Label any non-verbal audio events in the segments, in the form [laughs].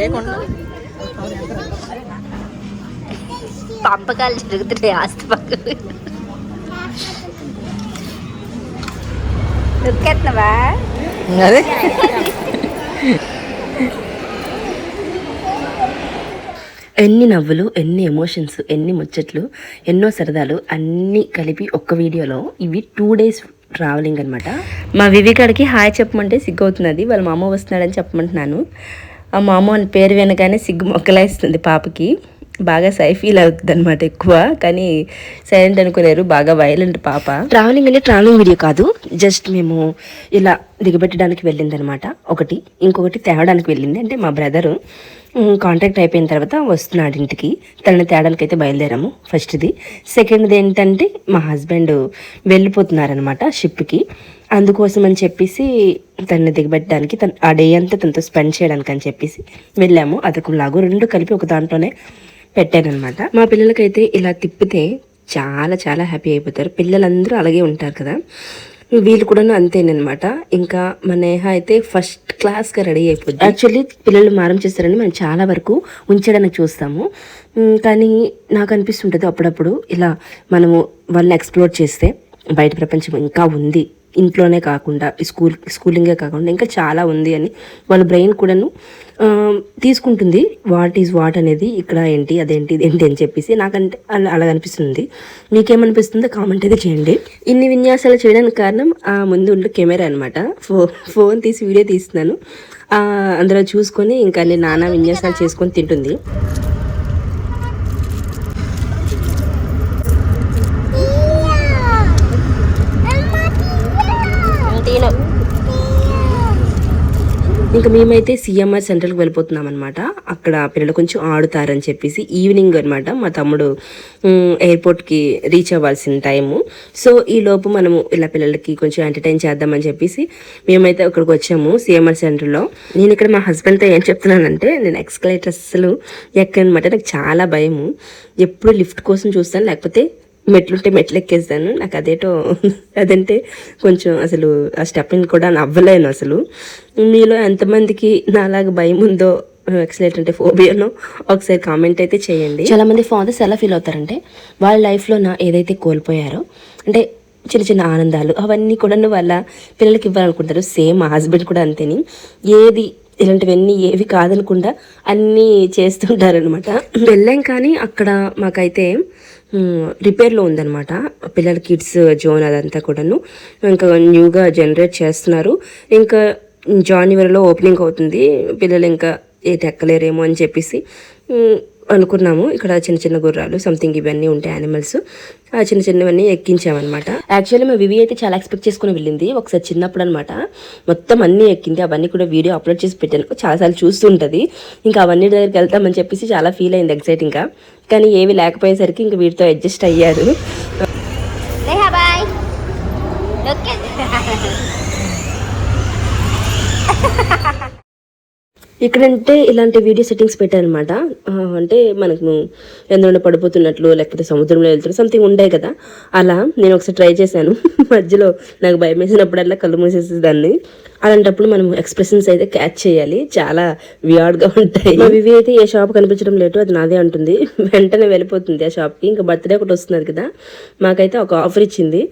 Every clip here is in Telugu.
చేయకుండా పంపకాలు జరుగుతున్నాయి ఆస్తి నొక్కేస్తున్నావా అదే. ఎన్ని నవ్వులు ఎన్ని ఎమోషన్స్ ఎన్ని ముచ్చట్లు ఎన్నో సరదాలు అన్నీ కలిపి ఒక్క వీడియోలో ఇవి టూ డేస్ ట్రావెలింగ్ అనమాట మా వివేకాడికి హాయ్ చెప్పమంటే సిగ్గు అవుతున్నది వాళ్ళ మామ వస్తున్నాడని చెప్పమంటున్నాను. ఆ మామ అని పేరు వినగానే సిగ్గు మొక్కలేస్తుంది పాపకి. బాగా సై ఫీల్ అవుతుంది అనమాట ఎక్కువ. కానీ సైలెంట్ అనుకునేరు బాగా వైలెంట్ పాప. ట్రావెలింగ్ అంటే ట్రావెలింగ్ వీడియో కాదు. జస్ట్ మేము ఇలా దిగబెట్టడానికి వెళ్ళింది అనమాట ఒకటి. ఇంకొకటి తేవడానికి వెళ్ళింది. అంటే మా బ్రదరు కాంట్రాక్ట్ అయిపోయిన తర్వాత వస్తున్నాడు ఇంటికి. తనని తేడానికి అయితే బయలుదేరాము ఫస్ట్ది. సెకండ్ది ఏంటంటే మా హస్బెండ్ వెళ్ళిపోతున్నారనమాట షిప్కి అందుకోసం అని చెప్పేసి తనని దిగబెట్టడానికి తన ఆ డే అంతా తనతో స్పెండ్ చేయడానికి అని చెప్పేసి వెళ్ళాము. అదొక లాగు రెండు కలిపి ఒక దాంట్లోనే పెట్టానమాట మా పిల్లలకైతే ఇలా తిప్పితే చాలా చాలా హ్యాపీ అయిపోతారు. పిల్లలందరూ అలాగే ఉంటారు కదా. వీళ్ళు కూడా అంతేనమాట ఇంకా మా నేహ అయితే ఫస్ట్ క్లాస్గా రెడీ అయిపోద్ది. యాక్చువల్లీ పిల్లలు మారం చేస్తారని మనం చాలా వరకు ఉంచడానికి చూస్తాము. కానీ నాకు అనిపిస్తుంటుంది అప్పుడప్పుడు ఇలా మనము వాళ్ళని ఎక్స్ప్లోర్ చేస్తే బయట ప్రపంచం ఇంకా ఉంది. ఇంట్లోనే కాకుండా స్కూల్ స్కూలింగే కాకుండా ఇంకా చాలా ఉంది అని వాళ్ళ బ్రెయిన్ కూడాను తీసుకుంటుంది. వాట్ ఈజ్ వాట్ అనేది ఇక్కడ ఏంటి అదేంటి ఇదేంటి అని చెప్పేసి నాకంటే అలా అలా అనిపిస్తుంది. మీకేమనిపిస్తుందో? కామెంట్ అయితే చేయండి. ఇన్ని విన్యాసాలు చేయడానికి కారణం ఆ ముందు ఉండే కెమెరా అనమాట ఫో ఫోన్ తీసి వీడియో తీస్తున్నాను. అందులో చూసుకొని ఇంకా నేను నానా విన్యాసాలు చేసుకొని తింటుంది. ఇంకా మేమైతే సిఎంఆర్ సెంటర్కి వెళ్ళిపోతున్నాం అనమాట అక్కడ పిల్లలు కొంచెం ఆడుతారని చెప్పేసి ఈవినింగ్ అనమాట మా తమ్ముడు ఎయిర్పోర్ట్కి రీచ్ అవ్వాల్సిన టైము. సో ఈ లోపు మనము ఇలా పిల్లలకి కొంచెం ఎంటర్టైన్ చేద్దామని చెప్పేసి మేమైతే అక్కడికి వచ్చాము సిఎంఆర్ సెంటర్లో. నేను ఇక్కడ మా హస్బెండ్తో ఏం చెప్తున్నానంటే నేను ఎక్స్కలేటర్ అస్సలు ఎక్కనమాట నాకు చాలా భయము. ఎప్పుడు లిఫ్ట్ కోసం చూస్తాను లేకపోతే మెట్లుంటే మెట్లు ఎక్కేస్తాను నాకు అదేటో [laughs] అదంటే కొంచెం అసలు ఆ స్టెప్పింగ్ కూడా నవ్వలేను అసలు. మీలో ఎంతమందికి నాలాగా భయం ఉందో ఎక్సలెంట్ అంటే ఫోబియానో ఒకసారి కామెంట్ అయితే చేయండి. చాలా మంది ఫాదర్స్ ఎలా ఫీల్ అవుతారంటే వాళ్ళ లైఫ్లో నా ఏదైతే కోల్పోయారో అంటే చిన్న చిన్న ఆనందాలు అవన్నీ కూడా వాళ్ళ పిల్లలకి ఇవ్వాలనుకుంటారు సేమ్ మా హస్బెండ్ కూడా అంతేని. ఏది ఇలాంటివన్నీ ఏవి కాదనకుండా అన్నీ చేస్తుంటారనమాట వెళ్ళాం కానీ అక్కడ మాకైతే రిపేర్లో ఉందన్నమాట. పిల్లల కిడ్స్ జోన్ అదంతా కూడాను. ఇంకా న్యూగా జనరేట్ చేస్తున్నారు. ఇంకా జాన్యువరిలో ఓపెనింగ్ అవుతుంది. పిల్లలు ఇంకా ఏటి ఎక్కలేరేమో అని చెప్పేసి అనుకున్నాము. ఇక్కడ చిన్న చిన్న గుర్రాలు సంథింగ్ ఇవన్నీ ఉంటాయి యానిమల్స్ ఆ చిన్న చిన్నవన్నీ ఎక్కించామన్నమాట. యాక్చువల్లీ మా వివి అయితే చాలా ఎక్స్పెక్ట్ చేసుకుని వెళ్ళింది. ఒకసారి చిన్నప్పుడు అనమాట మొత్తం అన్నీ ఎక్కింది. అవన్నీ కూడా వీడియో అప్లోడ్ చేసి పెట్టాను. చాలాసార్లు చూస్తుంటుంది. ఇంకా అవన్నీ దగ్గరికి వెళ్తామని చెప్పేసి చాలా ఫీల్ అయింది ఎక్సైటింగ్గా కానీ ఏవి లేకపోయేసరికి ఇంకా వీటితో అడ్జస్ట్ అయ్యారు. ఇక్కడంటే ఇలాంటి వీడియో సెట్టింగ్స్ పెట్టారనమాట. అంటే మనకు ఎందులో పడిపోతున్నట్లు లేకపోతే సముద్రంలో వెళ్తున్న సంథింగ్ ఉండే కదా. అలా నేను ఒకసారి ట్రై చేశాను. [laughs] మధ్యలో నాకు భయం వేసినప్పుడల్లా కళ్ళు మూసేసేదాన్ని. అలాంటప్పుడు మనం ఎక్స్ప్రెషన్స్ అయితే క్యాచ్ చేయాలి. చాలా వియార్డ్గా ఉంటాయి. ఇవి వివి అయితే ఏ షాప్ కనిపించడం లేటు అది నాదే అంటుంది. [laughs] వెంటనే వెళ్ళిపోతుంది ఆ షాప్కి ఇంకా బర్త్డే ఒకటి వస్తున్నారు కదా. మాకైతే ఒక ఆఫర్ ఇచ్చింది.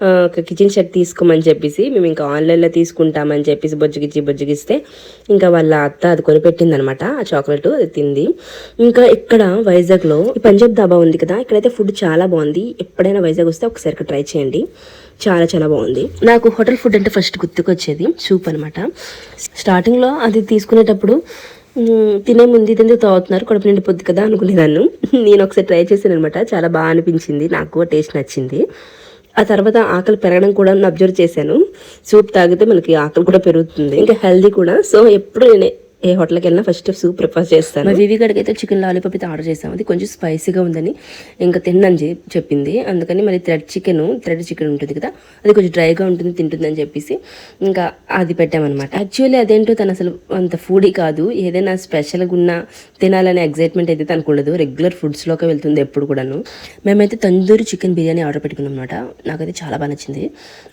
ఒక కిచెన్ సెట్ తీసుకోమని చెప్పేసి మేము ఇంకా ఆన్లైన్లో తీసుకుంటామని చెప్పేసి బొజ్జగిచ్చి బొజ్జగిస్తే ఇంకా వాళ్ళ అత్త అది కొనిపెట్టింది అనమాట ఆ చాక్లెట్ అది తింది. ఇంకా ఇక్కడ వైజాగ్లో ఈ పంజాబ్ దాబా ఉంది కదా ఇక్కడైతే ఫుడ్ చాలా బాగుంది. ఎప్పుడైనా వైజాగ్ వస్తే ఒకసారి ట్రై చేయండి. చాలా చాలా బాగుంది. నాకు హోటల్ ఫుడ్ అంటే ఫస్ట్ గుర్తుకొచ్చేది సూప్ అనమాట. స్టార్టింగ్లో అది తీసుకునేటప్పుడు తినే ముందు ఇది తాగుతున్నారు కడుపు నిండిపోద్ది కదా అనుకునేదాన్ని. [laughs] నేను ఒకసారి ట్రై చేశాను అనమాట చాలా బాగా అనిపించింది నాకు టేస్ట్ నచ్చింది. ఆ తర్వాత ఆకలి పెరగడం కూడా అబ్జర్వ్ చేశాను. సూప్ తాగితే మనకి ఆకలి కూడా పెరుగుతుంది. ఇంకా హెల్దీ కూడా. సో ఎప్పుడు నేను ఏ హోటల్కి వెళ్ళినా ఫస్ట్ సూప్ ప్రిఫర్ చేస్తాను మా వివి గడికి అయితే చికెన్ లాలీపాప్ అయితే ఆర్డర్ చేసాం. అది కొంచెం స్పైసీగా ఉందని ఇంకా తిన్నని చెప్పింది. అందుకని మరి థ్రెడ్ చికెన్ థ్రెడ్ చికెన్ ఉంటుంది కదా అది కొంచెం డ్రైగా ఉంటుంది తింటుందని చెప్పేసి ఇంకా అది పెట్టామన్నమాట. యాక్చువల్లీ అదేంటో తను అసలు అంత ఫుడీ కాదు. ఏదైనా స్పెషల్గా ఉన్న తినాలనే ఎగ్జైట్మెంట్ అయితే తనకు ఉండదు. రెగ్యులర్ ఫుడ్స్లోకి వెళ్తుంది ఎప్పుడు కూడాను. మేమైతే తందూరి చికెన్ బిర్యానీ ఆర్డర్ పెట్టుకున్నాం అనమాట నాకైతే చాలా బాగా నచ్చింది.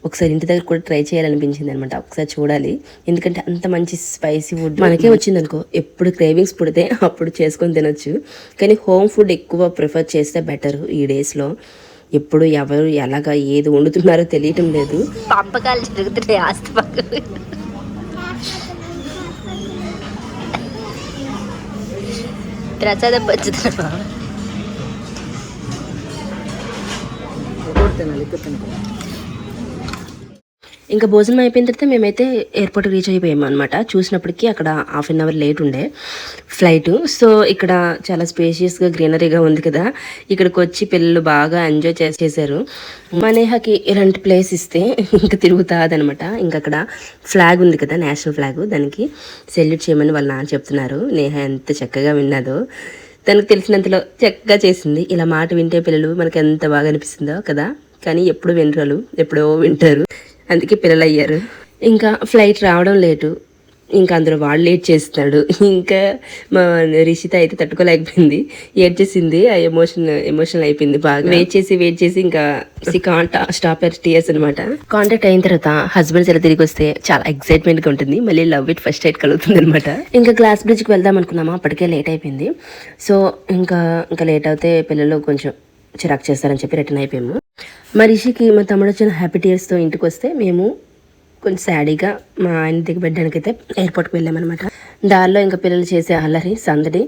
ఒకసారి ఇంటి దగ్గర కూడా ట్రై చేయాలనిపించింది అనమాట ఒకసారి చూడాలి. ఎందుకంటే అంత మంచి స్పైసీ ఫుడ్ మనకే వచ్చిందనుకో ఎప్పుడు క్రేవింగ్స్ పుడితే అప్పుడు చేసుకొని తినొచ్చు. కానీ హోమ్ ఫుడ్ ఎక్కువ ప్రిఫర్ చేస్తే బెటర్ ఈ డేస్లో. ఎప్పుడు ఎవరు ఎలాగా ఏది వండుతున్నారో తెలియటం లేదు. పంపకాలు జరుగుతున్నాయి ఆస్తి పక్కకు ప్రసాదం పంచుతాడు ఇంకా భోజనం అయిపోయిన తర్వాత మేమైతే ఎయిర్పోర్ట్ రీచ్ అయిపోయాము అనమాట చూసినప్పటికీ అక్కడ హాఫ్ అన్ అవర్ లేట్ ఉండే. ఫ్లైట్ సో ఇక్కడ చాలా స్పేషియస్గా గ్రీనరీగా ఉంది కదా. ఇక్కడికి వచ్చి పిల్లలు బాగా ఎంజాయ్ చేసేసారు మా ఇలాంటి ప్లేస్ ఇస్తే ఇంకా తిరుగుతాదనమాట ఇంకా అక్కడ ఫ్లాగ్ ఉంది కదా నేషనల్ ఫ్లాగ్ దానికి సెల్యూట్ చేయమని వాళ్ళ నాన్న చెప్తున్నారు. నేహ ఎంత చక్కగా విన్నదో. తనకు తెలిసినంతలో చక్కగా చేసింది. ఇలా మాట వింటే పిల్లలు మనకి ఎంత బాగా అనిపిస్తుందో కదా. కానీ ఎప్పుడు వినరాలు ఎప్పుడో వింటారు. అందుకే పిల్లలు అయ్యారు ఇంకా ఫ్లైట్ రావడం లేటు ఇంకా అందులో వాడు లేట్ చేస్తున్నాడు. ఇంకా మా రిషిత అయితే తట్టుకోలేకపోయింది. ఏడ్చేసింది. ఆ ఎమోషన్ ఎమోషనల్ అయిపోయింది బాగా. వెయిట్ చేసి వెయిట్ చేసి ఇంకా కాంటా స్టాప్ ఎట్ టీఎస్ అనమాట కాంటాక్ట్ అయిన తర్వాత హస్బెండ్స్ ఎలా తిరిగి వస్తే చాలా ఎక్సైట్మెంట్గా ఉంటుంది. మళ్ళీ లవ్ ఇట్ ఫస్ట్ ఎయిట్ కలుగుతుంది అనమాట ఇంకా గ్లాస్ బ్రిడ్జ్కి వెళ్దాం అనుకున్నామా? అప్పటికే లేట్ అయిపోయింది. సో ఇంకా ఇంకా లేట్ అవుతే పిల్లలు కొంచెం చిరాకు చేస్తారని చెప్పి రిటర్న్ అయిపోయాము. మా రిషికి మా తమ్ముడు వచ్చిన హ్యాపీ టీయర్స్తో ఇంటికి వస్తే మేము కొంచెం శాడీగా మా ఆయన దిగబెట్టడానికి అయితే ఎయిర్పోర్ట్కి వెళ్ళామన్నమాట. దారిలో ఇంకా పిల్లలు చేసే అల్లరి సందడి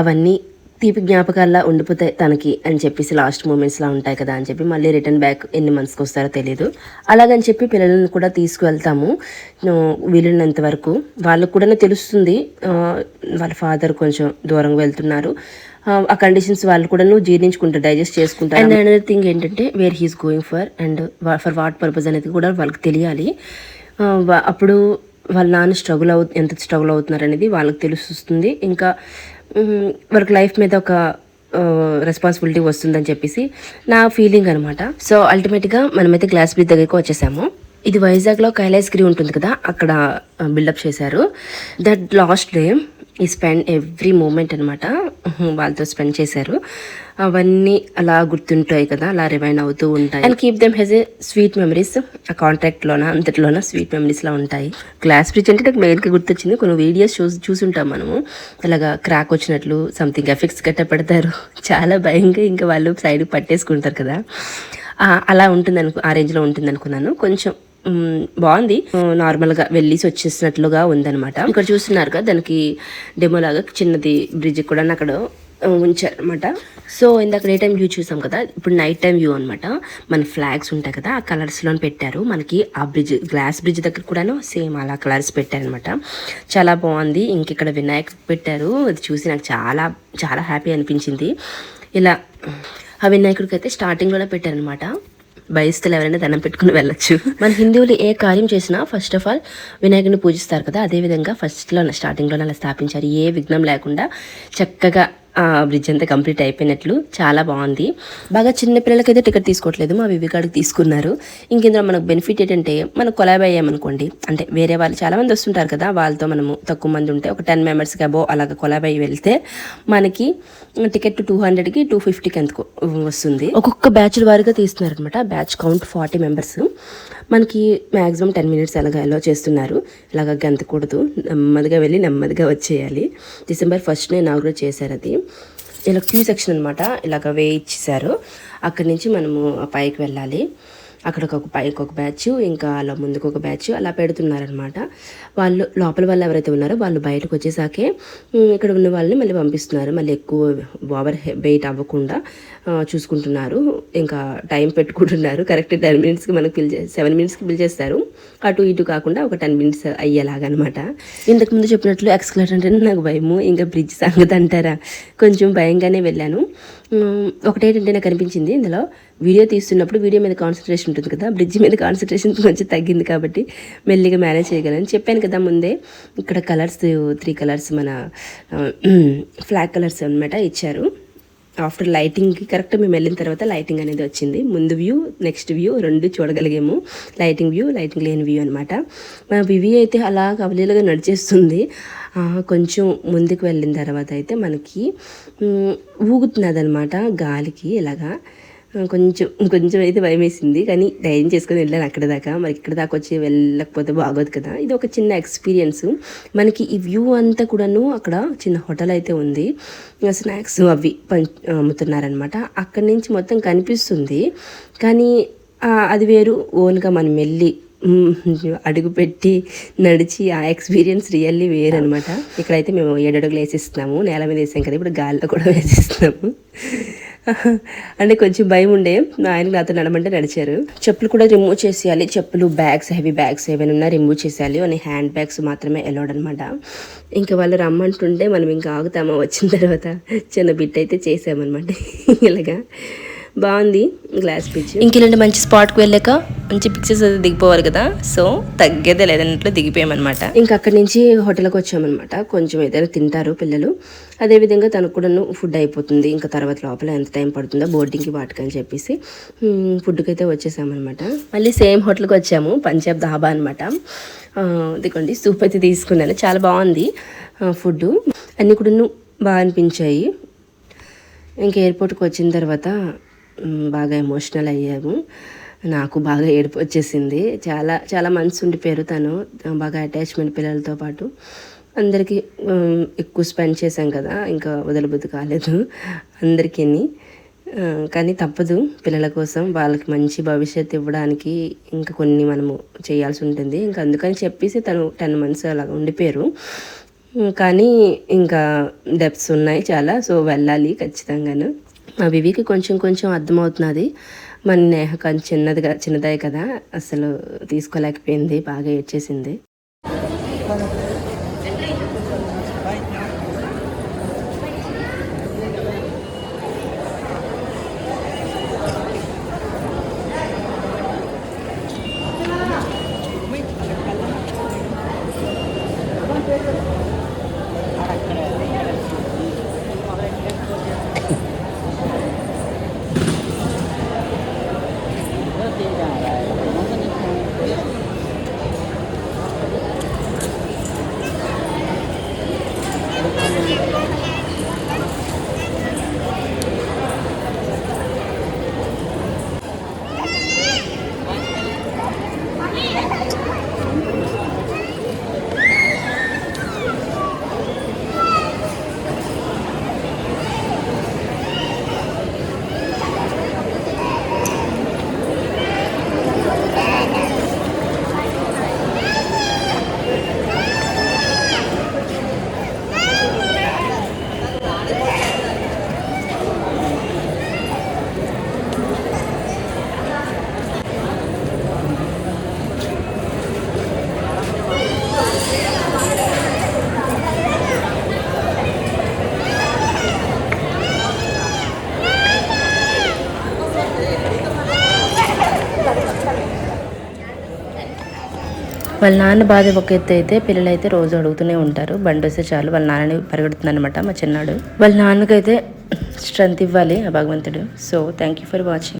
అవన్నీ తీపి జ్ఞాపకాల్లో ఉండిపోతాయి తనకి అని చెప్పేసి లాస్ట్ మూమెంట్స్లా ఉంటాయి కదా అని చెప్పి మళ్ళీ రిటర్న్ బ్యాక్ ఎన్ని మంత్స్కి వస్తారో తెలియదు అలాగని చెప్పి పిల్లలను కూడా తీసుకువెళ్తాము. వీలున్నంత వరకు. వాళ్ళకు కూడా తెలుస్తుంది వాళ్ళ ఫాదర్ కొంచెం దూరంగా వెళ్తున్నారు. ఆ, కండిషన్స్ వాళ్ళు కూడా జీర్ణించుకుంటారు డైజెస్ట్ చేసుకుంటారు. అండ్ అనదర్ థింగ్ ఏంటంటే where he's going for and for what purpose అనేది కూడా వాళ్ళకి తెలియాలి. అప్పుడు వాళ్ళ నాన్న స్ట్రగుల్ అవు ఎంత స్ట్రగుల్ అవుతున్నారు అనేది వాళ్ళకి తెలుస్తుంది ఇంకా వాళ్ళకి లైఫ్ మీద ఒక రెస్పాన్సిబిలిటీ వస్తుందని చెప్పేసి నా ఫీలింగ్ అనమాట సో అల్టిమేట్గా మనమైతే గ్లాస్ బ్రిడ్జ్ దగ్గరికి వచ్చేసాము. ఇది వైజాగ్లో కైలాసగిరి ఉంటుంది కదా అక్కడ బిల్డప్ చేశారు. దట్ లాస్ట్ డే ఈ స్పెండ్ ఎవ్రీ మూమెంట్ అనమాట వాళ్ళతో స్పెండ్ చేశారు. అవన్నీ అలా గుర్తుంటాయి కదా అలా రిమైండ్ అవుతూ ఉంటాయి. And keep them as a sweet memories ఆ కాంట్రాక్ట్లోన అంతటిలోన స్వీట్ మెమరీస్లా ఉంటాయి. గ్లాస్ బ్రిడ్జ్ అంటే నాకు మెయిన్గా గుర్తొచ్చింది కొన్ని వీడియోస్ చూసి చూసుంటాం మనము. అలాగా క్రాక్ వచ్చినట్లు సంథింగ్ ఎఫెక్ట్స్ గట్ట పెడతారు చాలా భయంగా ఇంకా వాళ్ళు సైడ్ పట్టేసుకుంటారు కదా. అలా ఉంటుంది అనుకు ఆ రేంజ్లో ఉంటుంది అనుకున్నాను కొంచెం బాగుంది. బాగుంది నార్మల్గా వెళ్ళేసి వచ్చేసినట్లుగా ఉందన్నమాట. ఇక్కడ చూస్తున్నారు కదా దానికి డెమో లాగా చిన్నది బ్రిడ్జ్ కూడా అక్కడ ఉంచారనమాట సో ఇందాక డే టైం వ్యూ చూసాం కదా ఇప్పుడు నైట్ టైం వ్యూ అనమాట మన ఫ్లాగ్స్ ఉంటాయి కదా ఆ కలర్స్లో పెట్టారు. మనకి ఆ బ్రిడ్జ్ గ్లాస్ బ్రిడ్జ్ దగ్గర కూడాను సేమ్ అలా కలర్స్ పెట్టారనమాట చాలా బాగుంది. ఇంక ఇక్కడ వినాయక్ పెట్టారు. అది చూసి నాకు చాలా చాలా హ్యాపీ అనిపించింది. ఇలా ఆ వినాయకుడికి అయితే స్టార్టింగ్లోనే పెట్టారనమాట బయస్తులు ఎవరైనా దండం పెట్టుకుని వెళ్ళొచ్చు. మన హిందువులు ఏ కార్యం చేసినా ఫస్ట్ ఆఫ్ ఆల్ వినాయకుడిని పూజిస్తారు కదా అదేవిధంగా ఫస్ట్లో స్టార్టింగ్లో అలా స్థాపించారు. ఏ విఘ్నం లేకుండా చక్కగా బ్రిడ్జ్ అంతా కంప్లీట్ అయిపోయినట్లు చాలా బాగుంది. బాగా చిన్న పిల్లలకైతే టికెట్ తీసుకోవట్లేదు మా వివికాడికి తీసుకున్నారు. ఇంకెందులో మనకు బెనిఫిట్ ఏంటంటే మనకు కొలాబ్ అయ్యామనుకోండి అంటే వేరే వాళ్ళు చాలా మంది వస్తుంటారు కదా వాళ్ళతో మనము తక్కువ మంది ఉంటే ఒక టెన్ మెంబర్స్కి అబో అలాగ కొలాబ్ అయ్యి వెళ్తే మనకి టికెట్ టూ హండ్రెడ్కి టూ ఫిఫ్టీకి ఎంత వస్తుంది. ఒక్కొక్క బ్యాచ్ వారిగా తీస్తున్నారు అనమాట బ్యాచ్ కౌంట్ ఫార్టీ మెంబర్స్ మనకి మ్యాక్సిమం టెన్ మినిట్స్ అలాగా అలో చేస్తున్నారు. ఇలాగ గంతకూడదు నెమ్మదిగా వెళ్ళి నెమ్మదిగా వచ్చేయాలి. డిసెంబర్ ఫస్ట్నే ఇనాగ్రేట్ చేశారు అది. ఇలా క్యూ సెక్షన్ అనమాట ఇలాగ వే ఇచ్చేసారు అక్కడి నుంచి మనము పైకి వెళ్ళాలి. అక్కడ ఒక పైకి ఒక బ్యాచ్ ఇంకా అలా ముందుకు ఒక బ్యాచ్ అలా పెడుతున్నారనమాట వాళ్ళు లోపల వాళ్ళు ఎవరైతే ఉన్నారో వాళ్ళు బయటకు వచ్చేసాకే ఇక్కడ ఉన్న వాళ్ళని మళ్ళీ పంపిస్తున్నారు. మళ్ళీ ఎక్కువ ఓవర్ వెయిట్ అవ్వకుండా చూసుకుంటున్నారు. ఇంకా టైం పెట్టుకుంటున్నారు. కరెక్ట్ టెన్ మినిట్స్కి మనకు చే సెవెన్ మినిట్స్కి ఫిల్ చేస్తారు. అటు ఇటు కాకుండా ఒక టెన్ మినిట్స్ అయ్యేలాగనమాట. అనమాట ఇంతకుముందు చెప్పినట్లు ఎక్స్కలేటర్ అంటే నాకు భయము. ఇంకా బ్రిడ్జ్ సంగతి అంటారా? కొంచెం భయంగానే వెళ్ళాను. ఒకటేంటంటే నాకు అనిపించింది ఇందులో వీడియో తీస్తున్నప్పుడు వీడియో మీద కాన్సన్ట్రేషన్ ఉంటుంది కదా. బ్రిడ్జ్ మీద కాన్సన్ట్రేషన్ కొంచెం తగ్గింది కాబట్టి మెల్లిగా మేనేజ్ చేయగలను. చెప్పాను కదా ముందే ఇక్కడ కలర్స్ త్రీ కలర్స్ మన ఫ్లాగ్ కలర్స్ అన్నమాట ఇచ్చారు. ఆఫ్టర్ లైటింగ్కి కరెక్ట్ మేము వెళ్ళిన తర్వాత లైటింగ్ అనేది వచ్చింది. ముందు వ్యూ నెక్స్ట్ వ్యూ రెండు చూడగలిగాము. లైటింగ్ వ్యూ లైటింగ్ లేని వ్యూ అనమాట మా వివి అయితే అలా కవలీలుగా నడిచేస్తుంది. కొంచెం ముందుకు వెళ్ళిన తర్వాత అయితే మనకి ఊగుతున్నది అనమాట గాలికి ఇలాగా. కొంచెం కొంచెం అయితే భయం వేసింది కానీ ధైర్యం చేసుకొని వెళ్ళాను అక్కడ దాకా. మరి ఇక్కడ దాకా వచ్చి వెళ్ళకపోతే బాగోదు కదా. ఇది ఒక చిన్న ఎక్స్పీరియన్స్. మనకి ఈ వ్యూ అంతా కూడాను అక్కడ చిన్న హోటల్ అయితే ఉంది. స్నాక్స్ అవి పం అమ్ముతున్నారనమాట అక్కడి నుంచి మొత్తం కనిపిస్తుంది. కానీ అది వేరు. ఓన్గా మనం వెళ్ళి అడుగుపెట్టి అడుగు పెట్టి నడిచి ఆ ఎక్స్పీరియన్స్ రియల్లీ వేరనమాట ఇక్కడైతే మేము ఏడడుగులు వేసిస్తున్నాము. నేల మీద వేసాం కదా ఇప్పుడు గాల్లో కూడా వేసిస్తున్నాము. అంటే కొంచెం భయం ఉండే. ఆయన నాతో నడమంటే నడిచారు. చెప్పులు కూడా రిమూవ్ చేసేయాలి. చెప్పులు బ్యాగ్స్ హెవీ బ్యాగ్స్ ఏమైనా ఉన్నా రిమూవ్ చేసేయాలి. అని హ్యాండ్ బ్యాగ్స్ మాత్రమే అలౌడ్ అనమాట ఇంకా వాళ్ళు రమ్మంటుంటే మనం ఇంకా ఆగుతామా? వచ్చిన తర్వాత చిన్న బిట్ అయితే చేసామన్నమాట. ఇలాగా. బాగుంది. గ్లాస్ పిచ్ ఇంక ఇలాంటి మంచి స్పాట్కి వెళ్ళాక మంచి పిక్చర్స్ అది దిగిపోవాలి కదా. సో తగ్గేదే లేదన్నట్లు దిగిపోయామన్నమాట. ఇంకా అక్కడి నుంచి హోటల్కి వచ్చామన్నమాట. కొంచెం ఏదైనా తింటారు పిల్లలు. అదేవిధంగా తనకు కూడా ఫుడ్ అయిపోతుంది. ఇంకా తర్వాత లోపల ఎంత టైం పడుతుందో బోర్డింగ్కి వాటికి అని చెప్పేసి ఫుడ్కి అయితే వచ్చేసామన్నమాట. మళ్ళీ సేమ్ హోటల్కి వచ్చాము. పంజాబ్ దాబా అనమాట ఇదిగోండి సూప్ అయితే తీసుకున్నాను. చాలా బాగుంది ఫుడ్ అన్నీ కూడా బాగా అనిపించాయి. ఇంకా ఎయిర్పోర్ట్కి వచ్చిన తర్వాత బాగా ఎమోషనల్ అయ్యాము. నాకు బాగా ఏడుపు వచ్చేసింది. చాలా చాలా మంత్స్ ఉండిపోయారు తను. బాగా అటాచ్మెంట్ పిల్లలతో పాటు. అందరికీ ఎక్కువ స్పెండ్ చేశాం కదా. ఇంకా వదలబుద్ధి కాలేదు అందరికీ. కానీ తప్పదు పిల్లల కోసం. వాళ్ళకి మంచి భవిష్యత్తు ఇవ్వడానికి ఇంకా కొన్ని మనము చేయాల్సి ఉంటుంది. ఇంకా అందుకని చెప్పేసి తను టెన్ మంత్స్ అలా ఉండిపోయారు. కానీ ఇంకా డెప్స్ ఉన్నాయి చాలా. సో వెళ్ళాలి ఖచ్చితంగాను. వివికి కొంచెం కొంచెం అర్థమవుతున్నది. మన నేహ కొంచెం చిన్నదిగా చిన్నదే కదా అసలు తీసుకోలేకపోయింది బాగా ఏడ్చేసింది. Thank you. వాళ్ళ నాన్న బాధ ఒక ఎత్తు అయితే పిల్లలైతే రోజు అడుగుతూనే ఉంటారు. బండి వస్తే చాలు వాళ్ళ నాన్నని పరిగెడుతుందన్నమాట మా చిన్నాడు. వాళ్ళ నాన్నకైతే స్ట్రెంత్ ఇవ్వాలి ఆ భగవంతుడు. So thank you for watching